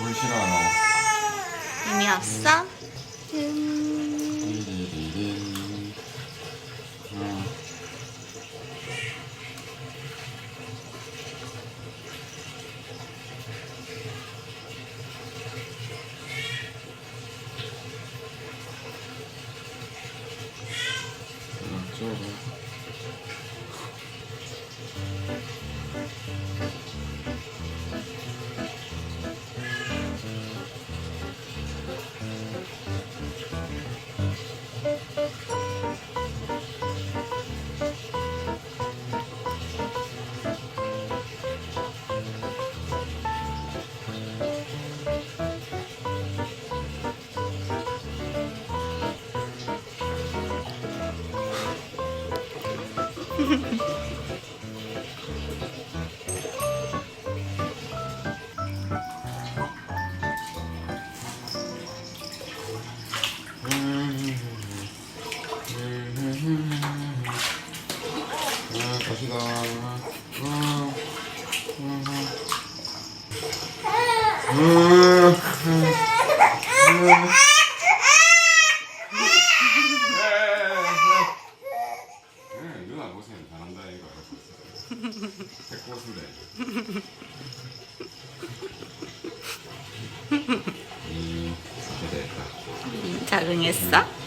물 싫어하나 이미 왔어? 음, 아, 다시다. 음, 음, 음, 이, 이렇게 됐다. 적응했어?